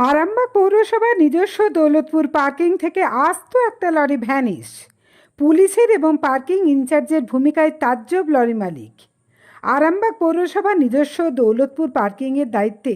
হারামবাগ পৌরসভার নিজস্ব দৌলতপুর পার্কিং থেকে আস্ত একটা লরি ভ্যানিশ। পুলিশের এবং পার্কিং ইনচার্জের ভূমিকায় তাজ্জব লরি মালিক। আরামবাগ পৌরসভা নিজস্ব দৌলতপুর পার্কিংয়ের দায়িত্বে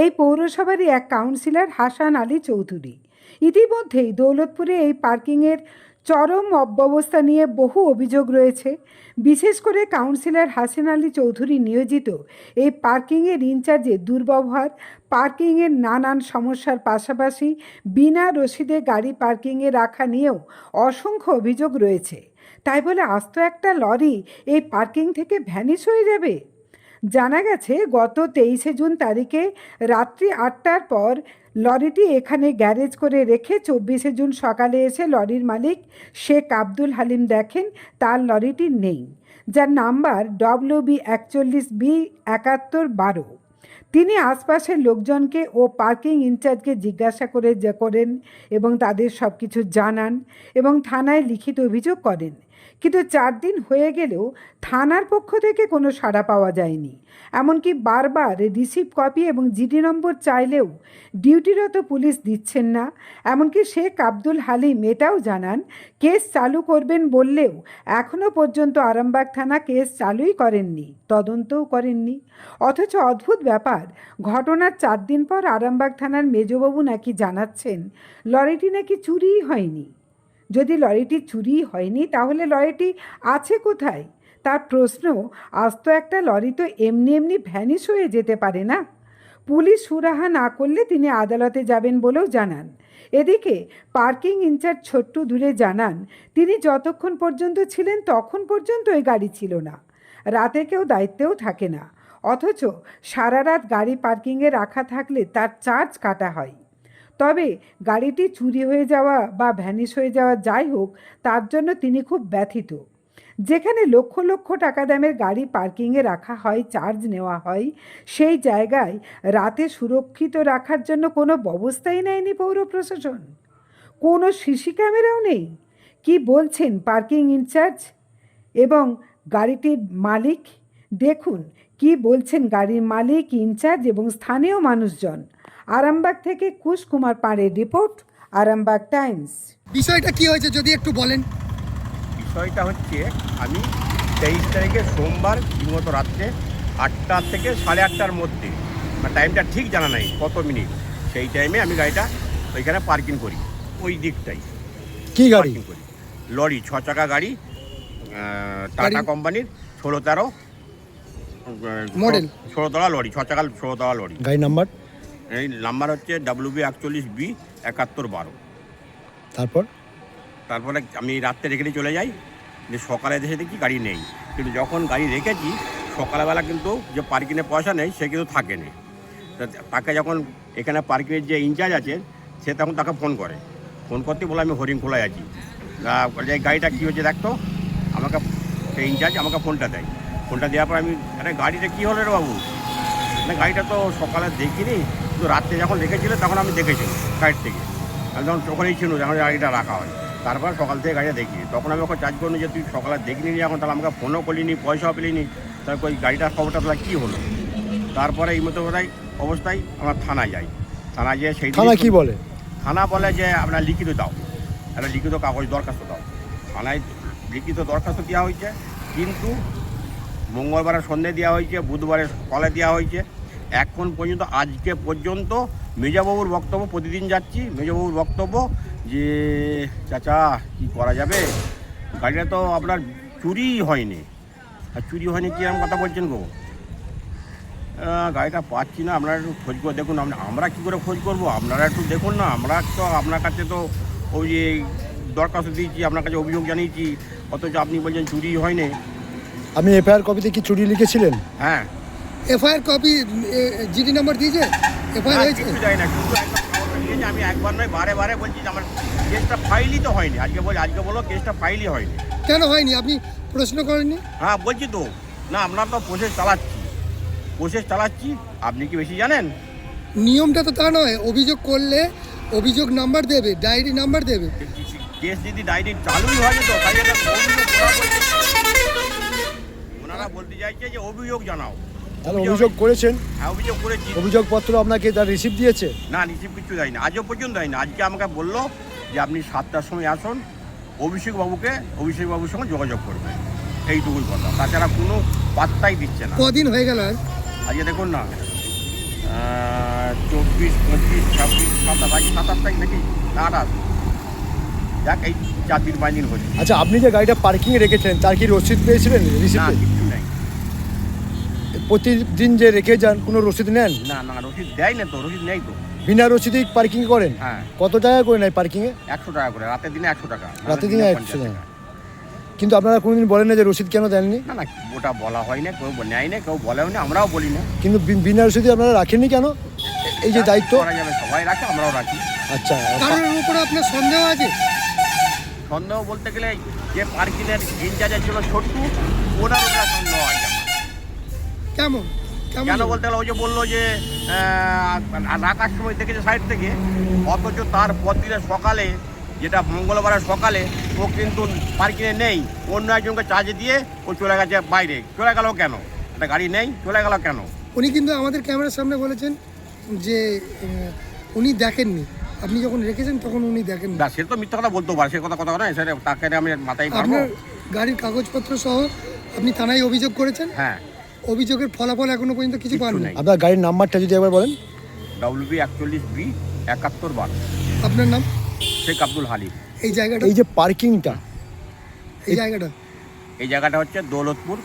এই পৌরসভারই এক কাউন্সিলর হাসান আলী চৌধুরী। ইতিমধ্যেই দৌলতপুরে এই পার্কিংয়ের চরম অব্যবস্থা নিয়ে বহু অভিযোগ রয়েছে। বিশেষ করে কাউন্সিলর হাসিন আলী চৌধুরী নিয়োজিত। এই পার্কিংয়ের ইনচার্জে দুর্ব্যবহার, পার্কিংয়ের নানান সমস্যার পাশাপাশি বিনা রসিদে গাড়ি পার্কিংয়ে রাখা নিয়েও অসংখ্য অভিযোগ রয়েছে। তাই বলে আস্ত একটা লরি এই পার্কিং থেকে ভ্যানিশ হয়ে যাবে? জানা গেছে, গত তেইশে জুন তারিখে রাত্রি আটটার পর লরিটি এখানে গ্যারেজ করে রেখে চব্বিশে জুন সকালে এসে লরির মালিক শেখ আব্দুল হালিম দেখেন তার লরিটি নেই, যার নাম্বার ডব্লিউ বি একচল্লিশ বি একাত্তর বারো। তিনি আশপাশের লোকজনকে ও পার্কিং ইনচার্জকে জিজ্ঞাসা করে যে করেন এবং তাদের সব কিছু জানান এবং থানায় লিখিত অভিযোগ করেন। কিন্তু চার দিন হয়ে গেলেও থানার পক্ষ থেকে কোনো সাড়া পাওয়া যায়নি। এমনকি বারবার রিসিভ কপি এবং জিডি নম্বর চাইলেও ডিউটিরত পুলিশ দিচ্ছেন না। এমনকি শেখ আব্দুল হালিম এটাও জানান, কেস চালু করবেন বললেও এখনও পর্যন্ত আরামবাগ থানা কেস চালুই করেননি, তদন্তও করেননি। অথচ অদ্ভুত ব্যাপার, ঘটনার চার দিন পর আরামবাগ থানার মেজবাবু নাকি জানাচ্ছেন, লরিটি নাকি চুরিই হয়নি। যদি লরিটি চুরি হয়নি, তাহলে লরিটি আছে কোথায়? তার প্রশ্ন আস্ত একটা লরি তো এমনি এমনি ভ্যানিশ হয়ে যেতে পারে না। পুলিশ সুরাহা না করলে তিনি আদালতে যাবেন বলেও জানান। এদিকে পার্কিং ইনচার্জ ছোট্টু দূরে জানান, তিনি যতক্ষণ পর্যন্ত ছিলেন তখন পর্যন্ত ওই গাড়ি ছিল না। রাতে কেউ দায়িত্বেও থাকে না। অথচ সারা রাত গাড়ি পার্কিংয়ে রাখা থাকলে তার চার্জ কাটা হয়। তবে গাড়িটি চুরি হয়ে যাওয়া বা ভ্যানিশ হয়ে যাওয়া যাই হোক, তার জন্য তিনি খুব ব্যথিত। যেখানে লক্ষ লক্ষ টাকা দামের গাড়ি পার্কিংয়ে রাখা হয়, চার্জ নেওয়া হয়, সেই জায়গায় রাতে সুরক্ষিত রাখার জন্য কোনো ব্যবস্থাই নেয়নি পৌর প্রশাসন। কোনো সিসি ক্যামেরাও নেই। কি বলছেন পার্কিং ইনচার্জ? এবং গাড়িটির মালিক? দেখুন, কি বলছেন গাড়ির মালিক, ইনচার্জ এবং স্থানীয় মানুষজন? আরামবাগ থেকে কুশ কুমার পাড়ের রিপোর্ট আরামবাগ টাইমস। বিষয়টা কি হয়েছে যদি একটু বলেন? বিষয়টা হচ্ছে আমি তেইশ তারিখে সোমবার দিনগত রাত্রে আটটা থেকে সাড়ে আটটার মধ্যে মানে টাইমটা ঠিক জানা নাই কত মিনিট সেই টাইমে আমি গাড়িটা ওইখানে পার্কিং করি ওই দিকটাই। কি গাড়ি? করি। লরি ছ চাকা গাড়ি টাটা কোম্পানির ষোলো তেরো Model? ষোলো তলা লরি ছ চাকা ষোলো তলা লরি। গাড়ি নাম্বার এই নাম্বার হচ্ছে ডাব্লিউ বি একচল্লিশ বি একাত্তর বারো। তারপর? তারপরে আমি রাত্রে রেখে চলে যাই যে সকালে এসে দেখি গাড়ি নেই। কিন্তু যখন গাড়ি রেখেছি সকালবেলা কিন্তু যে পার্কিংয়ে পয়সা নেই সে কিন্তু থাকেনি তা তাকে যখন এখানে পার্কিংয়ের যে ইনচার্জ আছে সে তখন তাকে ফোন করে। ফোন করতে বলে আমি হরিণ খোলায় আছি যে গাড়িটা কী হয়েছে দেখতো আমাকে সেই ইনচার্জ আমাকে ফোনটা দেয়। ফোনটা দেওয়ার পর আমি আরে গাড়িটা কী হলো রে বাবু? না গাড়িটা তো সকালে দেখিনি। কিন্তু রাত্রে যখন রেখেছিল তখন আমি দেখেছিলাম সাইড থেকে। আমি তখন ওখানেই ছিল যখন গাড়িটা রাখা হয়। তারপর সকাল থেকে গাড়িটা দেখি। তখন আমি ওকে চার্জ করিনি যে তুই সকালে দেখিনি নি এখন? তাহলে আমাকে ফোনও করলিনি পয়সাও পেলিনি। তারপর ওই গাড়িটার খবরটা তাহলে কী হলো? তারপরে এই মতো অবস্থায় আমরা থানায় যাই। থানায় যেয়ে সেই থানা কি বলে? থানা বলে যে আপনার লিখিত দাও। একটা লিখিত কাগজ দরখাস্ত দাও। থানায় লিখিত দরখাস্ত দেওয়া হয়েছে। কিন্তু মঙ্গলবারে সন্ধে দেওয়া হয়েছে বুধবারে সকালে দেওয়া হয়েছে। এখন পর্যন্ত আজকে পর্যন্ত মেজাবাবুর বক্তব্য প্রতিদিন যাচ্ছি। মেজাবাবুর বক্তব্য যে চাচা কি করা যাবে? গাড়িটা তো আপনার চুরি হয়নি। আর চুরি হয়নি কি এরকম কথা বলছেন গো? গাড়িটা পাচ্ছি না আপনারা একটু খোঁজ করে দেখুন। আমরা কী করে খোঁজ করব? আপনারা একটু দেখুন না আমরা তো আপনার কাছে তো ওই যে দরখাস্ত দিয়েছি আপনার কাছে অভিযোগ জানিয়েছি অথচ আপনি বলছেন চুরি হয়নি। আপনি এফআইআর কপিতে কি চুরি লিখেছিলেন? হ্যাঁ। এফআইআর কপি জিডি নাম্বার দিয়েছে? এফআইআর হয়েছে? না কিন্তু আমি একবার নয় বারে বারে বলছি যে আমার কেসটা ফাইলই তো হয়নি। আজকে বল আজকে বলো কেসটা ফাইলই হয়নি। কেন হয়নি? আপনি প্রশ্ন করেননি? হ্যাঁ বলছি তো। না আমরা তো প্রসেস চালাচ্ছি। প্রসেস চালাচ্ছি। আপনি কি বেশি জানেন? নিয়মটা তো তা নয় অভিযোগ করলে অভিযোগ নাম্বার দেবে ডায়েরি নাম্বার দেবে। কেস যদি ডাইরেক্ট চালুই হয় তো তাই বলছে। ওনারা বলতে চাইছে যে অভিযোগ জানাও। তাহলে অভিযোগ করেছেন? হ্যাঁ অভিযোগ করেছি। অভিযোগপত্র আপনাকে তার রিসিভ দিয়েছে? না রিসিভ কিছু দেয়নি। আজও পর্যন্ত দেয়নি। আজকে আমাকে বলল যে আপনি সাতটার সময় আসুন অভিষেক বাবুকে অভিষেক বাবুর সঙ্গে যোগাযোগ করবে এইটুকুই কথা। তাছাড়া কোনো পাত্তাই দিচ্ছে না। কদিন হয়ে গেল আজকে দেখুন না চব্বিশ পঁচিশ ছাব্বিশ সাতাশ আজ সাতাশ তারিখ নাকি? না আঠাশ যাক এই চার দিন পাঁচ দিন হচ্ছে আচ্ছা আপনি যে গাড়িটা পার্কিংয়ে রেখেছেন তার কি রসিদ পেয়েছিলেন? নেই প্রতিদিন যে রেখে যান কোনো রসিদ নেন? না না রসিদ দেয় না তো রসিদ নেই তো। বিনা রসিদেই পার্কিং করেন? হ্যাঁ। কত টাকা করে নেয় পার্কিংয়ে একশো টাকা করে রাতের দিনে একশো টাকা রাতের দিনে একশো 100 পঞ্চাশ টাকা। কিন্তু আপনারা কোনোদিন বলেন না যে রসিদ কেন দেননি? না না ওটা বলা হয় না কেউ নেয় না কেউ বলেও না আমরাও বলি না। কিন্তু বি- বিনা রসিদে আপনারা রাখেননি কেন? এই যে দায়িত্ব। করা যাবে সবাই রাখে আমরাও রাখি। আচ্ছা কারোর উপরে আপনার সন্দেহ আছে? সন্দেহ বলতে গেলে যে পার্কিংয়ের ইনচার্জের ছিল ছোট্টু ওনার উপরে সন্দেহ আছে। আমার। কেমন? কেন বলতে গেলে ওই যে বলল যে রাখার সময় দেখেছে সাইড থেকে অথচ তার পরদিনে সকালে যেটা মঙ্গলবারের সকালে ও কিন্তু পার্কিংয়ে নেই। অন্য একজনকে চার্জে দিয়ে ও চলে গেছে বাইরে। চলে গেল কেন? একটা গাড়ি নেই চলে গেল কেন? উনি কিন্তু আমাদের ক্যামেরার সামনে বলেছেন যে উনি দেখেননি। আপনি যখন রেখেছেন তখন উনি দেখেন না সে তো মিথ্যা কথা বলতে পারে সে কথা কথা নয় সেটা তাকে আমি মাথায় আপনার গাড়ির কাগজপত্র সহ আপনি থানায় অভিযোগ করেছেন? হ্যাঁ। অভিযোগের ফলাফল এখনও পর্যন্ত কিছু কিচ্ছু পাননি। আপনার গাড়ির নাম্বারটা যদি একবার বলেন। ডব্লিউ বি একচল্লিশ বি একাত্তর বার। আপনার নাম? শেখ আব্দুল হালিম। এই জায়গাটা? এই যে পার্কিংটা। এই জায়গাটা? এই জায়গাটা হচ্ছে দৌলতপুর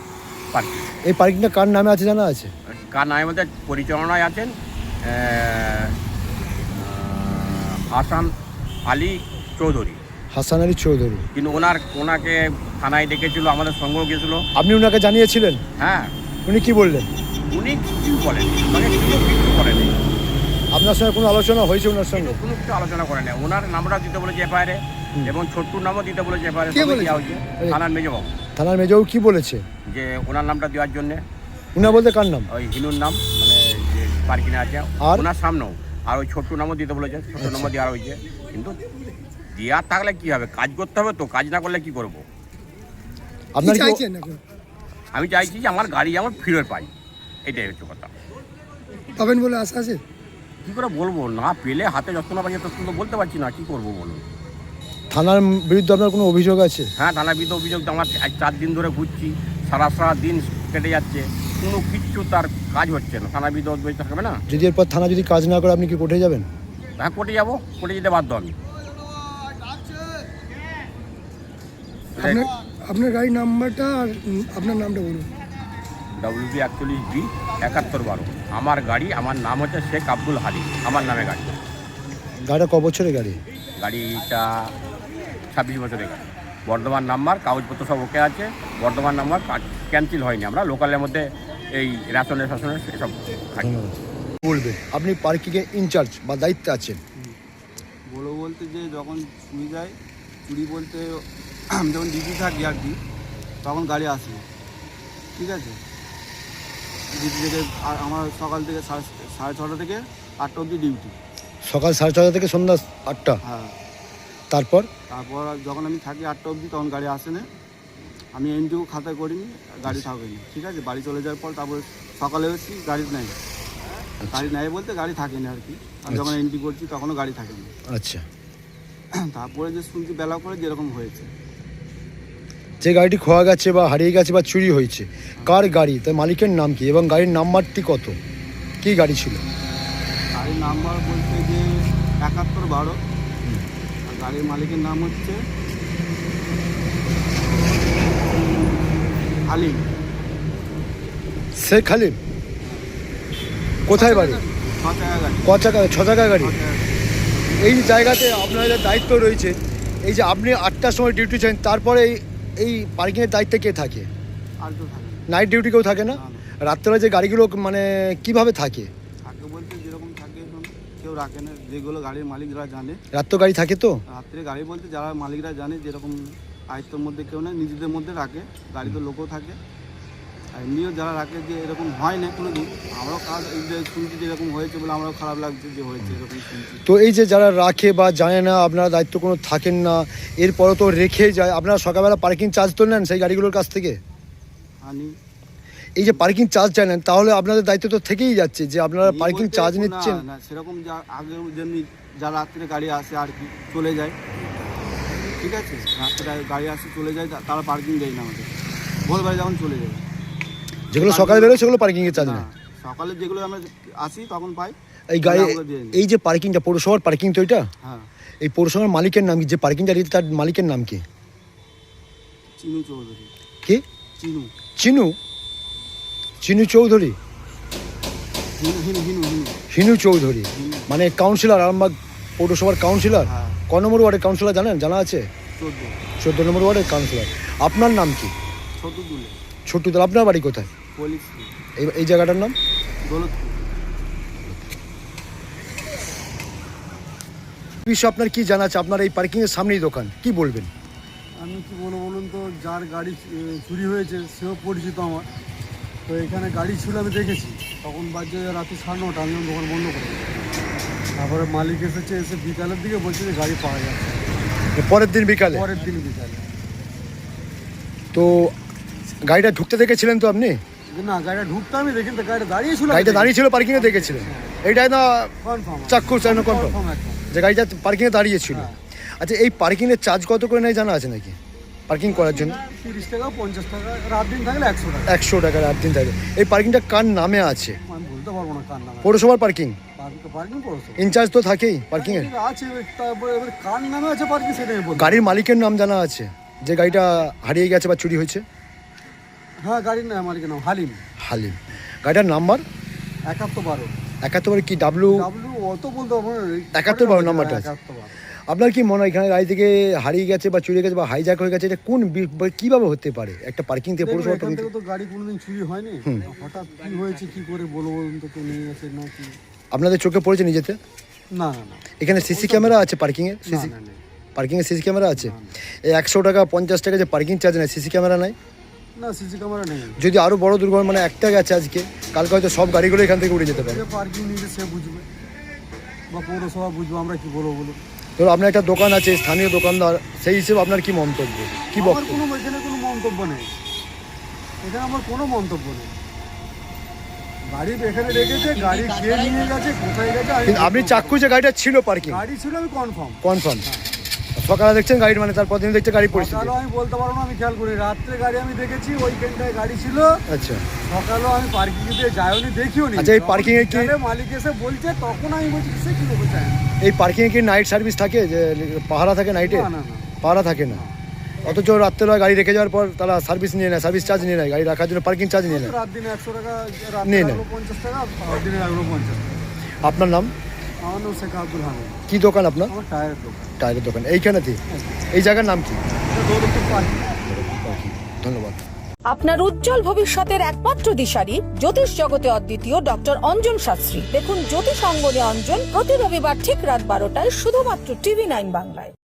পার্কিং। এই পার্কিংটা কার নামে আছে জানা আছে? কার নামের মধ্যে পরিচালনায় আছেন হাসান আলী চৌধুরী। হাসান আলী চৌধুরী। কিন্তু ওনার ওনাকে থানায় ডেকেছিল আমাদের সঙ্গেও গেছিল। আপনি ওনাকে জানিয়েছিলেন? হ্যাঁ। উনি কি বললেন? উনি কিছু বলেন মানে কিছু কিছু করেনি আপনার সঙ্গে কোনো আলোচনা হয়েছে ওনার সঙ্গে? কোনো কিছু আলোচনা করে না ওনার নামটা দিতে বলেছে এফআইআরে এবং ছোট্টুর নামও দিতে বলেছে এফআইআরে কে বলেছে? দেওয়া হয়েছে? থানার মেজবাবু থানার মেজবাবু কি বলেছে? যে ওনার নামটা দেওয়ার জন্যে। উনা বলতে কার নাম? ওই হিনুর নাম মানে যে পার্কিংয়ে আছে। আর? ওনার সামনেও। আর ওই ছোট্ট নামও দিতে বলেছে ছোট্ট নামও দেওয়া হয়েছে। কিন্তু দেওয়ার থাকলে কি হবে? কাজ করতে হবে তো কাজ না করলে কি করব? কি আপনার চাইছেন আমি চাইছি যে আমার গাড়ি আমার ফিরে পাই এটাই হচ্ছে কথা। পাবেন বলে আশা আছে? কী করে বলব? না পেলে হাতে যত না পাই তত তো বলতে পারছি না কি করব বলুন? থানার বিরুদ্ধে আপনার কোনো অভিযোগ আছে? হ্যাঁ থানা বিধ অভিযোগ তো আমার আজ চার দিন ধরে ঘুরছি সারা সারা দিন কেটে যাচ্ছে কোনো কিচ্ছু তার কাজ হচ্ছে না। থানা বিধ অভিযোগ থাকবে না? যদি এরপর থানা যদি কাজ না করে আপনি কি কোর্টে যাবেন? হ্যাঁ কোর্টে যাব কোর্টে যেতে বাধ্য আমি। আপনার আপনার গাড়ির নাম্বারটা আর আপনার নামটা বলুন। ডব্লিউ বি একচল্লিশ বি একাত্তর বারো। আমার গাড়ি আমার নাম হচ্ছে শেখ আব্দুল হালিম। আমার নামে গাড়ি। গাড়িটা ক বছরের গাড়ি? গাড়িটা ছাব্বিশ বছরের গাড়ি। বর্ধমান নাম্বার কাগজপত্র সব ওকে আছে। বর্ধমান নাম্বার ক্যান্সেল হয়নি আমরা। লোকালের মধ্যে এই রেশনের ফ্যাশনের এসব বলবে আপনি পার্কিংয়ে ইনচার্জ বা দায়িত্বে আছেন। বড়ো বলতে যে যখন চুরি যায় চুরি বলতে যখন ডিউটি থাকি আর কি তখন গাড়ি আসে ঠিক আছে? ডিউটি থেকে আর আমার সকাল থেকে সাড়ে সাড়ে ছটা থেকে আটটা অবধি ডিউটি। সকাল সাড়ে ছটা থেকে সন্ধ্যা আটটা? হ্যাঁ। তারপর? তারপর যখন আমি থাকি আটটা অবধি তখন গাড়ি আসে না। আমি এনটিও খাতা করিনি গাড়ি থাকেনি। ঠিক আছে? বাড়ি চলে যাওয়ার পর তারপর সকালে এসেছি গাড়ি নেই। গাড়ি নেয় বলতে গাড়ি থাকেনি আর কি। আমি যখন এন্ট্রি করছি তখনও গাড়ি থাকেনি। আচ্ছা। তারপরে যে শুনছি বেলা করে যেরকম হয়েছে। যে গাড়িটি খোয়া গেছে বা হারিয়ে গেছে বা চুরি হয়েছে কার গাড়ি তার মালিকের নাম কি এবং গাড়ির নাম্বারটি কত? কি গাড়ি ছিল? গাড়ির নাম্বার বলতে যে একাত্তর বারো। গাড়ির মালিকের নাম হচ্ছে আলিম। শেখ হালিম কোথায় বাড়ি? ছ টাকা গাড়ি। চাকা ছ চাকা গাড়ি। এই জায়গাতে আপনাদের দায়িত্ব রয়েছে। এই যে আপনি আটটার সময় ডিউটি চান তারপরে এই পার্কিংয়ের দায়িত্বে কে থাকে। নাইট ডিউটি কেউ থাকে না। রাত্রেবেলা যে গাড়িগুলো মানে কীভাবে থাকে? থাকে বলতে যেরকম থাকে কেউ রাখে না। যেগুলো গাড়ির মালিকরা জানে। রাত্র গাড়ি থাকে তো? রাত্রে গাড়ি বলতে যারা মালিকরা জানে যেরকম আয়ত্তর মধ্যে কেউ না নিজেদের মধ্যে রাখে। গাড়িতে লোকও থাকে। আর এমনিও যারা রাখে যে এরকম হয় না কোনো দিন আমরাও কাজ এই যে শুনছি যে এরকম হয়েছে বলে আমরাও খারাপ লাগছে যে হয়েছে এরকম শুনছি। তো এই যে যারা রাখে বা জানে না আপনারা দায়িত্ব কোনো থাকেন না এরপরও তো রেখে যায় আপনারা সকালবেলা পার্কিং চার্জ তো নেন সেই গাড়িগুলোর কাছ থেকে? আনি। এই যে পার্কিং চার্জ নেন তাহলে আপনাদের দায়িত্ব তো থেকেই যাচ্ছে যে আপনারা পার্কিং চার্জ না, নিচ্ছেন। না সেরকম যা আগে যেমনি যা রাত্রে গাড়ি আসে আর কি চলে যায়। ঠিক আছে? রাত্রে গাড়ি আসে চলে যায় তা- তারা পার্কিং দেয় না আমাদের। ভোরবেলা যখন চলে যায়। যেগুলো সকালে বেরোয় সেগুলো পার্কিংয়ের চার্জ না নেয়। সকালে যেগুলো আমরা আসি তখন পাই। এই গাড়ি। এই যে পার্কিংটা পৌরসভার পার্কিং তো এটা? হ্যাঁ। এই পৌরসভার মালিকের নাম কি? যে পার্কিং চালিয়েছে তার মালিকের নাম কি? চিনু চৌধুরী। কি? চিনু। চিনু? চিনু চৌধুরী? হিনু চৌধুরী। মানে কাউন্সিলর আরামবাগ পৌরসভার কাউন্সিলর হ্যাঁ। ক নম্বর ওয়ার্ডের কাউন্সিলর জানেন? জানা আছে? চোদ্দ। নম্বর ওয়ার্ডের কাউন্সিলর আপনার নাম কি? ছোট দুলে। ছোট্টু আপনার বাড়ি কোথায়? এই এই জায়গাটার নাম? বিষয়ে আপনার কি জানা আছে? আপনার এই পার্কিংয়ের সামনেই দোকান। কি বলবেন? আমি কি বলব বলুন তো যার গাড়ি চুরি হয়েছে সেও পরিচিত আমার। তো এখানে গাড়ি ছিল আমি দেখেছি। তখন বাজে রাতে সাড়ে নটা আমি দোকান বন্ধ করে তারপরে মালিক এসেছে এসে বিকালের দিকে বলছে যে গাড়ি পাওয়া যাচ্ছে। পরের দিন বিকালে? পরের দিন বিকালে। তো গাড়িটা ঢুকতে দেখেছিলেন তো আপনি? না গাড়িটা ঢুকতে আমি দেখি তো গাড়িটা দাঁড়িয়ে ছিল গাড়িটা দাঁড়িয়ে ছিল পার্কিংয়ে দেখেছিলেন। এইটাই না কনফার্ম চাক্ষুষ কনফার্ম কনফার্ম যে গাড়িটা পার্কিংয়ে দাঁড়িয়ে ছিল। হ্যাঁ। আচ্ছা এই চার্জ কত করে নেয় জানা আছে নাকি? পার্কিং করার জন্য। তিরিশ টাকা পঞ্চাশ টাকা রাত দিন থাকলে একশো টাকা। একশো এই পার্কিংটা কার নামে আছে? আমি বলতে পারব না কার নামে। পৌরসভার পার্কিং ইনচার্জ তো থাকেই পার্কিংয়ের আছে তারপরে এবার কার নামে আছে পার্কিং সেটা গাড়ির মালিকের নাম জানা আছে? যে গাড়িটা হারিয়ে গেছে বা চুরি হয়েছে? হ্যাঁ গাড়ির নাম মালিকের নাম হালিম। হালিম। গাড়িটার নাম্বার? একাত্তর বারো। একাত্তর বারো কি ডাব্লু ডাব্লিউ অত বলতে পারব না একাত্তর বারো নাম্বারটা আছে। একাত্তর বারো। আপনার কি মনে হয় এখানে গাড়ি থেকে হারিয়ে গেছে বা চুরি গেছে বা হাইজ্যাক হয়ে গেছে এটা কোন বি- বা কীভাবে হতে পারে? একটা পার্কিং থেকে দেখুন, পৌরসভা এখান থেকে থেকে- তো গাড়ি কোনোদিন চুরি হয়নি। হঠাৎ কি হয়েছে কি করে বলব বলুন তো কেউ নিয়ে গেছে না কি? আপনাদের চোখে পড়েছে নিজেতে? না না না। এখানে সিসি ক্যামেরা আছে পার্কিংয়ে না সিসি না নেই। পার্কিংয়ে সিসি ক্যামেরা আছে? এই একশো টাকা পঞ্চাশ টাকা যে পার্কিং চার্জ নেয় সিসি ক্যামেরা নাই না সিসি ক্যামেরা নেই। যদি আরও বড় দুর্ঘটনা মানে একটা গেছে আজকে কালকে হয়তো সব গাড়িগুলো এখান থেকে উড়ে যেতে পারে। পার্কিং নিয়ে সে বুঝবে। বা পৌরসভা বুঝবে আমরা কি বলব বলুন। ধরো আপনার একটা দোকান আছে স্থানীয় দোকানদার সেই হিসেবে আপনার কি মন্তব্য? কি আমার বক্তব্য? কোনো এখানে কোনো মন্তব্য নেই। এখানে আমার কোনো মন্তব্য নেই। গাড়ি এখানে রেখেছে গাড়ি কে নিয়ে গেছে কোথায় গেছে আমি কিন্তু আপনি চাক্ষু যে গাড়িটা ছিল পার্কিং গাড়ি ছিল আমি কনফার্ম কনফার্ম সকালে দেখছেন গাড়ি মানে তারপর দিন দেখছে গাড়ি পরিস্থিতি। আমি বলতে পারব না আমি খেয়াল করি। রাত্রে গাড়ি আমি দেখেছি ওইখানটায় গাড়ি ছিল। আচ্ছা। সকালেও আমি পার্কিং দিয়ে যাইনি দেখিও নি। আচ্ছা, এই parking এ কি- মালিক এসে বলছে তখন আমি বলছি সে কি চায় এই পার্কিংয়ে কি নাইট সার্ভিস থাকে? যে পাহারা থাকে নাইটে না না পাহারা থাকে না। অথচ রাত্রেবেলা গাড়ি রেখে যাওয়ার পর তারা সার্ভিস নিয়ে নেয় সার্ভিস চার্জ নিয়ে নেয় গাড়ি রাখার জন্য পার্কিং চার্জ নিয়ে নেয়। রাত দিনে একশো টাকা রাত নিয়ে নেয়। পঞ্চাশ টাকা দিনে পঞ্চাশ টাকা। আপনার নাম? আমার নাম শেখ আব্দুল হামিদ। কি দোকান আপনার? আমার টায়ারের দোকান। টায়ারের দোকান। এইখানেতে? এই জায়গার নাম কি? ধন্যবাদ। আপনার উজ্জ্বল ভবিষ্যতের একমাত্র দিশারি জ্যোতিষ জগতে অদ্বিতীয় ডক্টর অঞ্জন শাস্ত্রী। দেখুন জ্যোতিষ অঙ্গনে অঞ্জন প্রতি রবিবার ঠিক রাত বারোটায় শুধুমাত্র টিভি নাইন বাংলায়।